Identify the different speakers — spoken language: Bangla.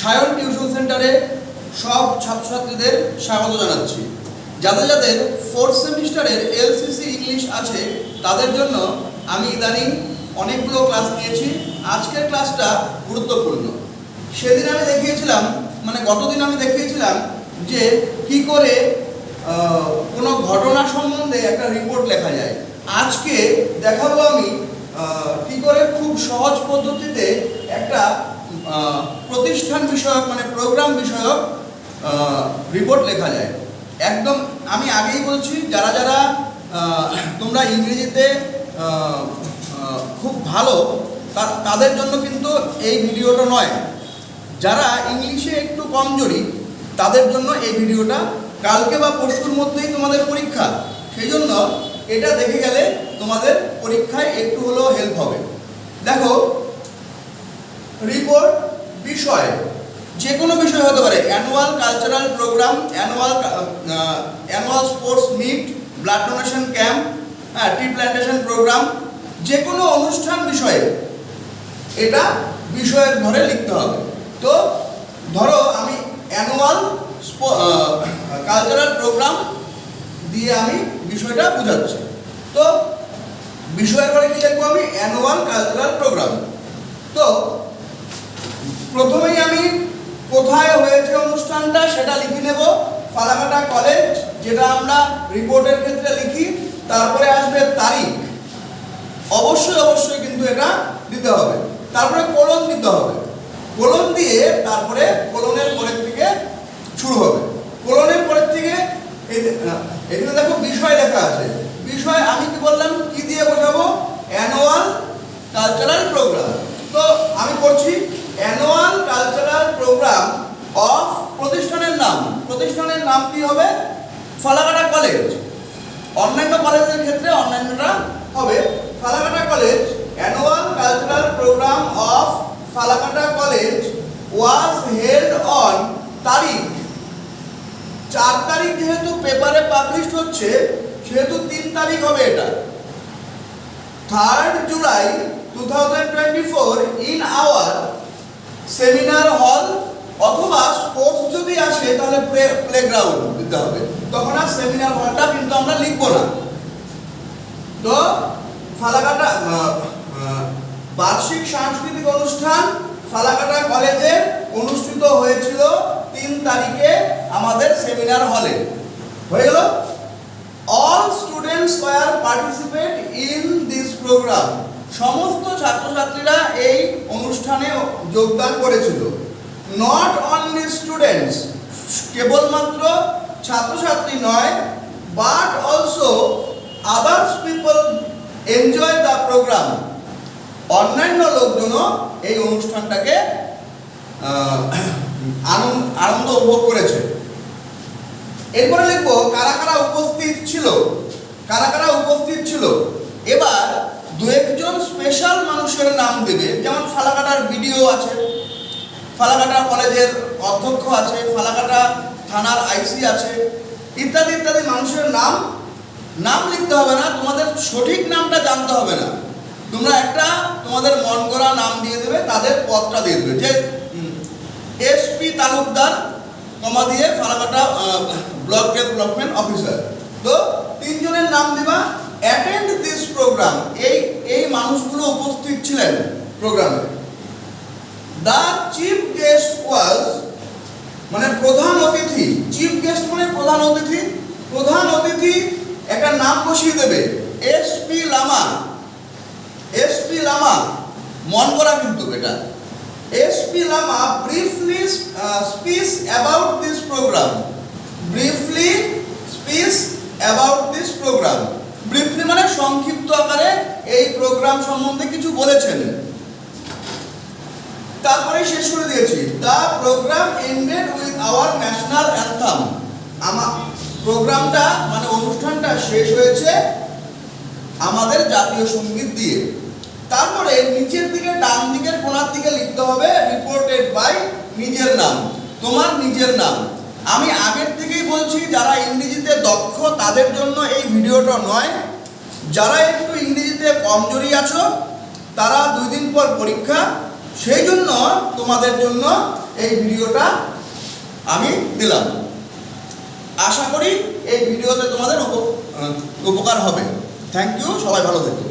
Speaker 1: সায়ন টিউশন সেন্টারে সব ছাত্রছাত্রীদের স্বাগত জানাচ্ছি। যাদের যাদের ফোর্থ সেমিস্টারের এলসিসি ইংলিশ আছে, তাদের জন্য আমি ইদানিং অনেকগুলো ক্লাস নিয়েছি। আজকের ক্লাসটা গুরুত্বপূর্ণ। সেদিন আমি দেখিয়েছিলাম মানে গতদিন আমি দেখিয়েছিলাম যে কি করে কোনো ঘটনা সম্বন্ধে একটা রিপোর্ট লেখা যায়। আজকে দেখাবো আমি কি করে খুব সহজ পদ্ধতিতে একটা প্রতিষ্ঠান বিষয়ক মানে প্রোগ্রাম বিষয়ক রিপোর্ট লেখা যায়। একদম আমি আগেই বলছি, যারা যারা তোমরা ইংরেজিতে খুব ভালো তাদের জন্য কিন্তু এই ভিডিওটা নয়। যারা ইংলিশে একটু কমজোরি, তাদের জন্য এই ভিডিওটা কালকে বা পরশুর মধ্যেই তোমাদের পরীক্ষা। সেই জন্য এটা দেখে গেলে তোমাদের পরীক্ষায় একটু হলেও হেল্প হবে। দেখো রিপোর্ট বিষয়। যে কোনো বিষয় হতে পারে। Annual cultural programme annual annual sports meet blood donation camp হ্যাঁ টি প্ল্যান্টেশন প্রোগ্রাম যে কোনো অনুষ্ঠান বিষয়ে এটা বিষয়ের ঘরে লিখতে হবে। তো ধরো আমি অ্যানুয়াল কালচারাল প্রোগ্রাম দিয়ে আমি বিষয়টা বোঝাচ্ছি। তো বিষয়ের ঘরে কি লিখব আমি? অ্যানুয়াল কালচারাল প্রোগ্রাম তো প্রথমেই আমি কোথায় হয়েছে অনুষ্ঠানটা সেটা লিখে নেব। ফালাকাটা কলেজ যেটা আমরা রিপোর্টের ক্ষেত্রে লিখি, তারপরে আসবে তারিখ। অবশ্যই অবশ্যই কিন্তু এটা দিতে হবে। তারপরে কোলন দিতে হবে। কোলন দিয়ে তারপরে কোলনের পরের থেকে শুরু হবে। কোলনের পরের থেকে এখানে দেখো বিষয় লেখা আছে। বিষয় আমি কি বললাম? কি দিয়ে বোঝাবো? অ্যানুয়াল কালচারাল প্রোগ্রাম তো আমি করছি অ্যানুয়াল কালচারাল প্রোগ্রাম অফ প্রতিষ্ঠানের নাম প্রতিষ্ঠানের নাম কি হবে? ফালাকাটা কলেজ অন্যান্য কলেজের ক্ষেত্রে অন্যান্যটা হবে Falakata college annual cultural programme of Falakata college was held on তারিখ। চার তারিখ যেহেতু পেপারে পাবলিশ হচ্ছে, সেহেতু তিন তারিখ হবে এটা। Third July two thousand twenty four in our seminar hall অথবা স্পোর্টস যদি আসে, তাহলে প্লে প্লেগ্রাউন্ড দিতে হবে। তখন আর সেমিনার হলটা কিন্তু আমরা লিখব না। তো ফালাকাটা বার্ষিক সাংস্কৃতিক অনুষ্ঠান ফালাকাটা কলেজে অনুষ্ঠিত হয়েছিল তিন তারিখে আমাদের সেমিনার হলে হয়ে গেল? All students were participate in this programme সমস্ত ছাত্রছাত্রীরা এই অনুষ্ঠানে যোগদান করেছিল। নট অনলি স্টুডেন্টস কেবলমাত্র ছাত্রছাত্রী নয় but also others people enjoy the programme অন্যান্য লোকজনও এই অনুষ্ঠানটাকে আনন্দ উপভোগ করেছে। এরপরে লিখব, কারা কারা উপস্থিত ছিল? কারা কারা উপস্থিত ছিল? দেবে। যেমন ফালাকাটার ভিডিও আছে, ফালাকাটা কলেজের অধ্যক্ষ আছে, ফালাকাটা থানার আইসি আছে, ইত্যাদি ইত্যাদি। মানুষের নাম নাম লিখতে হবে না, তোমাদের সঠিক নামটা জানতে হবে না। তোমরা একটা তোমাদের মন করা নাম দিয়ে দেবে, তাদের পদটা দিয়ে দেবে। যে এসপি তালুকদার, কমা দিয়ে ফালাকাটা ব্লক ডেভেলপমেন্ট অফিসার। তো তিনজনের নাম দিবা দিস প্রোগ্রাম এই এই মানুষগুলো উপস্থিত ছিলেন প্রোগ্রামে দ্য চিফ গেস্ট ওয়াজ মানে প্রধান অতিথি। চিফ গেস্ট মানে প্রধান অতিথি। প্রধান অতিথি একটা নাম বসিয়ে দেবে। এসপি লামা এসপি লামা মন করা কিন্তু এটা। SP Lama briefly speech about this programme briefly speech about this programme briefly মানে সংক্ষিপ্ত আকারে এই প্রোগ্রাম সম্বন্ধে কিছু বলেছেন। তারপরে শেষ করে দিয়েছি। The programme ended with our national anthem আমার প্রোগ্রামটা মানে অনুষ্ঠানটা শেষ হয়েছে আমাদের জাতীয় সংগীত দিয়ে। তারপরে নিচের দিকে, ডান দিকের কোনার দিকে লিখতে হবে রিপোর্টেড বাই নিজের নাম। তোমার নিজের নাম। আমি আগের থেকেই বলছি, যারা ইংরেজিতে দক্ষ, তাদের জন্য এই ভিডিওটা নয়। যারা একটু ইংরেজিতে কমজোরি আছো, তারা দুই দিন পর পরীক্ষা। সেই জন্য তোমাদের জন্য এই ভিডিওটা আমি দিলাম। আশা করি এই ভিডিওতে তোমাদের উপ- উপকার হবে। থ্যাংক ইউ সবাই ভালো থেকো।